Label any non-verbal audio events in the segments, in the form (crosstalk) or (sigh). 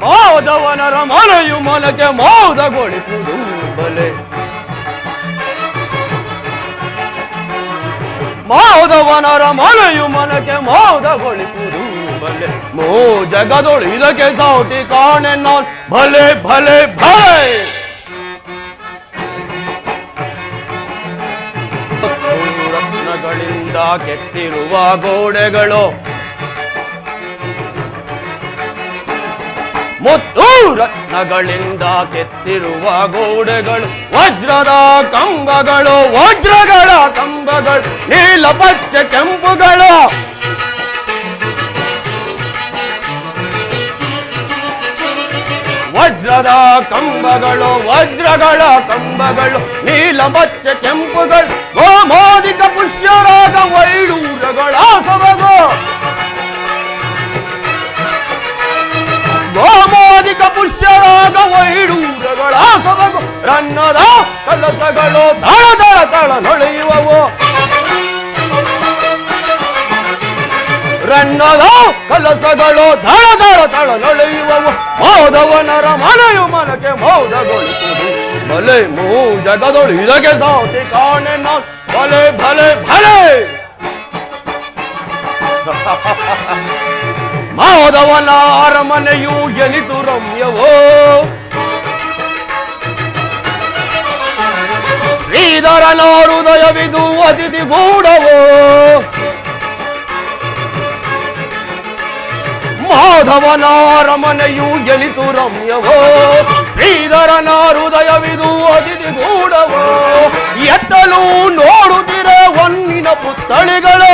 ಮಾಧವನರ ಮನೆಯು ಮನಕ್ಕೆ ಮೋದಗೊಳಿಸುವುದು ಬಲೆ. ಮಾಧವನರ ಮನೆಯು ಮನಕ್ಕೆ ಮೋದಗೊಳಿಸುವುದು ಬಲೆ. ಮೋ ಜಗದೊಳು ಇದಕ್ಕೆ ಸೌಟಿ ಕಾಣೆ ನಾನ್ ಭಲೆ ಭಲೆ ಭಲೆ ರತ್ನಗಳಿಂದ ಕೆತ್ತಿರುವ ಗೋಡೆಗಳು ಮುತ್ತು ರತ್ನಗಳಿಂದ ಕೆತ್ತಿರುವ ಗೋಡೆಗಳು, ವಜ್ರದ ಕಂಬಗಳು, ವಜ್ರಗಳ ಕಂಬಗಳು ನೀಲ ಪಚ್ಚ ಕೆಂಪುಗಳು. ವಜ್ರದ ಕಂಬಗಳು, ವಜ್ರಗಳ ಕಂಬಗಳು ನೀಲ ಪಚ್ಚ ಕೆಂಪುಗಳು. ರನ್ನದ ಕಲಸಗಳು ತಳ ತಳ ತಳ ನೊಳೆಯುವವು ರನ್ನದ ಕಲಸಗಳು ತಾಳ ಧಳ ತಳ ನೊಳೆಯುವವು ಮೋದವನರ ಮನೆಯು ಮನಕ್ಕೆ ಮೋದಗೊಳಿಸುವುದು. ಭಲೆ ಮೂ ಜಗದೊಳು ಇದಕ್ಕೆ ಸಾಟಿ ಕಾಣೆ ನಾನ್ ಭಲೆ ಭಲೆ ಭಲೆ (laughs) ಮಾಧವನ ಅರಮನೆಯು ಎನಿತು ರಮ್ಯವೋ. ಶ್ರೀಧರನ ಹೃದಯವಿದು ಅತಿಥಿ ಗೂಢವೋ ಮಾಧವನ ರಮನೆಯು ಎನಿತು ರಮ್ಯವೋ. ಶ್ರೀಧರನ ಹೃದಯವಿದು ಅತಿಥಿ ಗೂಢವೋ ಎತ್ತಲು ನೋಡುತ್ತಿರ ಒನ್ನಿನ ಪುತ್ತಳಿಗಳು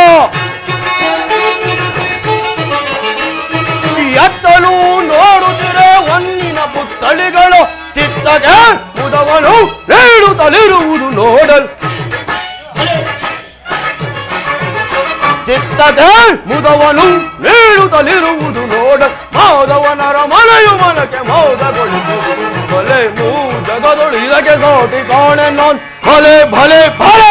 ಎತ್ತಲು ನೋಡುತ್ತಿರ ಒನ್ನಿನ ಪುತ್ತಳಿಗಳು ಚಿತ್ತದ ನೋಡಲ್ ಚಿತ್ತಗೆ ಮುದವನು ನೀಡುತ್ತಲಿರುವುದು ನೋಡ ಮಾಧವನರ ಮನೆಯು ಮನಕ್ಕೆ ಮೋದಗೊಳಿಸುವುದು ಭಲೆ ಮೂ ಜಗದೊಳು ಇದಕ್ಕೆ ಸಾಟಿ ಕಾಣೆ ನಾನ್ ಭಲೆ ಭಲೆ ಭಲೆ